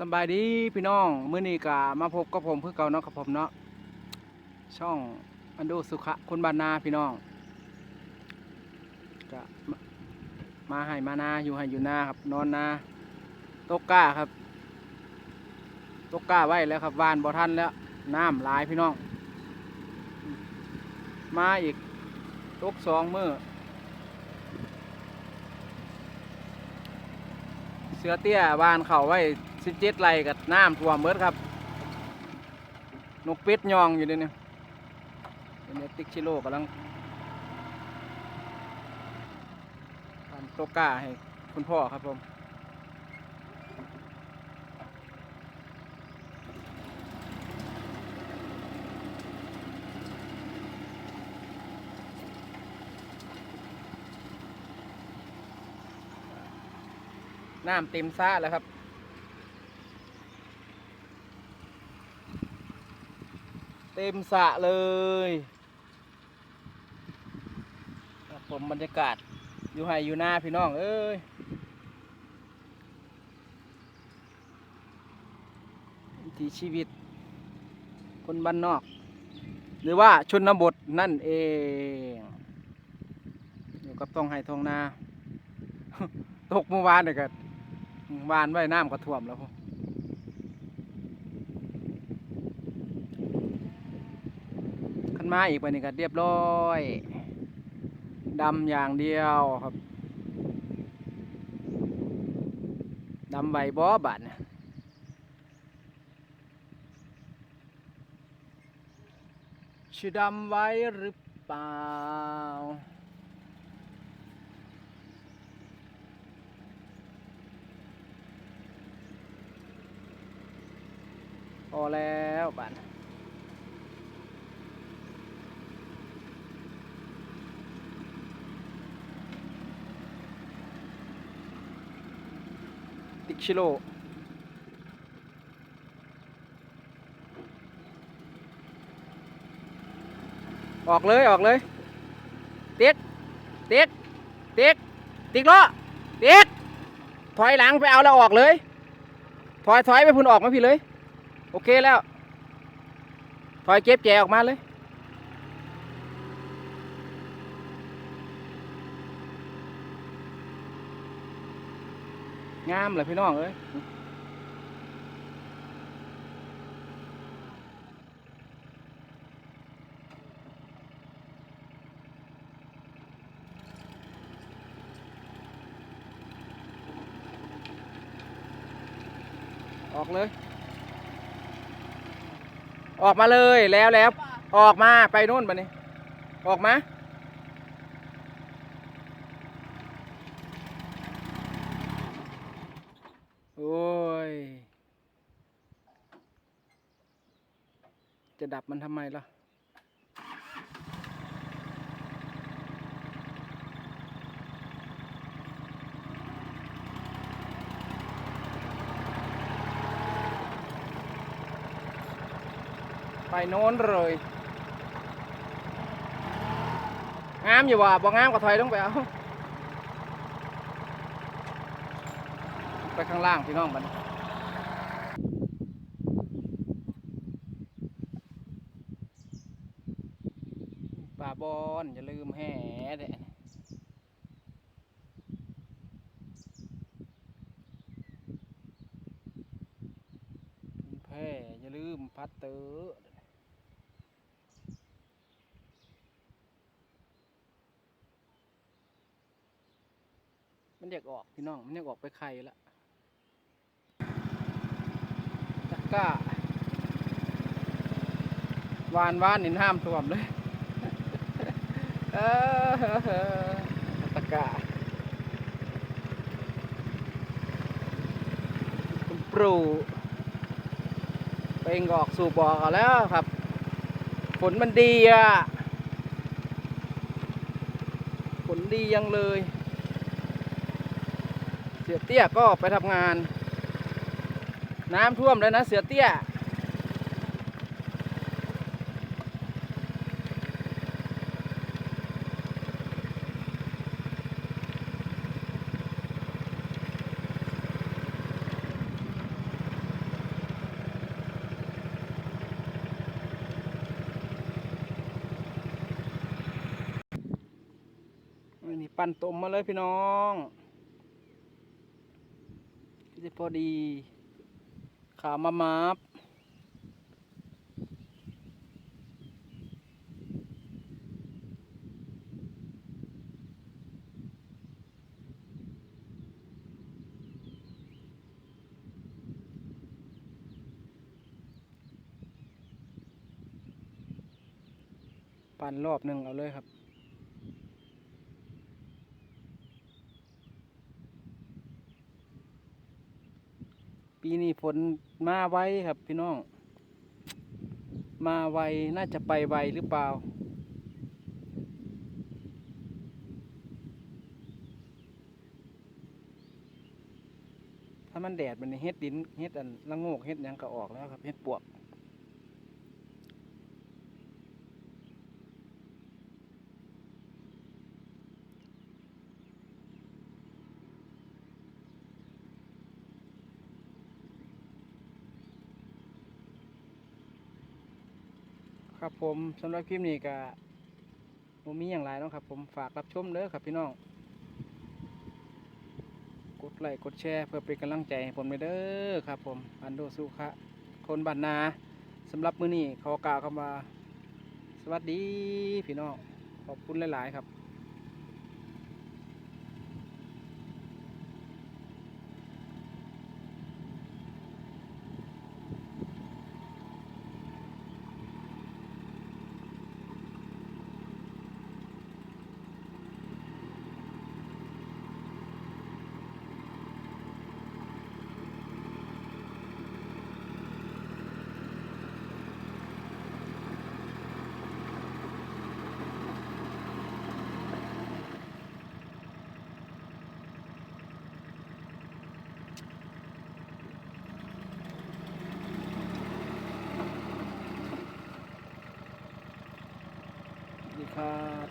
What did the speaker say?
สบายดีพี่น้องมื้อนี้ก็มาพบกับผมเพื่อเก่าเนาะกับผมเนาะช่องอันดูสุขะคนบ้านนาพี่น้องก็มาให้มานาอยู่ให้อยู่นาครับ นอนนาตกก้าครับตกก้าไว้แล้วครับวานบ่ทันแล้วน้ำหลายพี่น้อง มาอีกตกสองมือเสือเตี้ยวานเข่าไว้ สิบเจ็ดไรกับน้ำท่วมเบิดครับ นกเป็ดยองอยู่ดี๋ยวนี้เดี๋ยวนี้ติ๊กชิโร่กำลังทำโตก้าให้คุณพ่อครับผมน้ำเต็มซ่าแล้วครับ เต็มสะเลยผมบรรยากาศอยู่ไห้อยู่หน้าพี่น้องเอ้ยวิถีชีวิต คนบ้านนอก หรือว่าชนบทนั่นเองอยู่กับต้องให้ทองนา ตกเมื่อวานเนี่ยก็วานไว้น้ำก็ท่วมแล้วพอขั นมาอีกไปนี่ก็เรียบร้อยดำอย่างเดียวครับดำใบบอบาดเนี่ยชื่อดำไว้หรือเปล่า พอแล้วบ้าน ชิโลออกเลยออกเลยติ๊กติ๊กติ๊กติ๊กล้อติ๊กถอยหลังไปเอาแล้วออกเลยถอยถอยไปพุ่นออกมาพี่เลย โอเคแล้วถอยเก็บแจออกมาเลยามเลยพี่น้องเอ้ยออกเลย ออกมาเลยแล้วแล้ว ออกมาไปนู่นปะนี่ออกมา โอ้ย จะดับมันทำไมล่ะ ไปโน้นเลย งามอยู่ว่ะบ่งามก็ถอยลงไปเอา ไปข้างล่างพี่น้องมันป่าบอนอย่าลืมแห่เด้แพ่อย่าลืมพัดเตอมันอยากออกพี่น้อง มันอยากออกไปไข่ละจั กก้าวานวานนี่ห้ามท่วมเลยเออตะกร้าคุณปรูไปงอกสู่บ่อกันแล้วครับฝนมันดีอะฝนดียังเลย เสือเตี้ยก็ไปทำงาน น้ำท่วมแล้วนะเสือเตี้ย นี่ปั่นต้มมาเลยพี่น้องจะพอดี ขามามาบปั่นรอบหนึ่งเอาเลยครับ ฝนมาไวครับพี่น้อง มาไวน่าจะไปไวหรือเปล่า ถ้ามันแดดมันนี่เฮ็ดดินเฮ็ดอันละโงกเฮ็ดยังก็ออกแล้วครับเฮ็ดปวก ครับผมสำหรับคลิปนี้ก็มมีอย่างไรเนาะครับ ผมฝากรับชมเด้อครับพี่น้อง กดไลค์กดแชร์เพื่อเป็นกำลังใจให้ผมไปเด้อครับ ผมอันโดสุขะคนบัตนนาสำหรับมื้อนี้ขอกล่าวคำว่า สวัสดีพี่น้องขอบคุณหลาย ๆ ครับ 他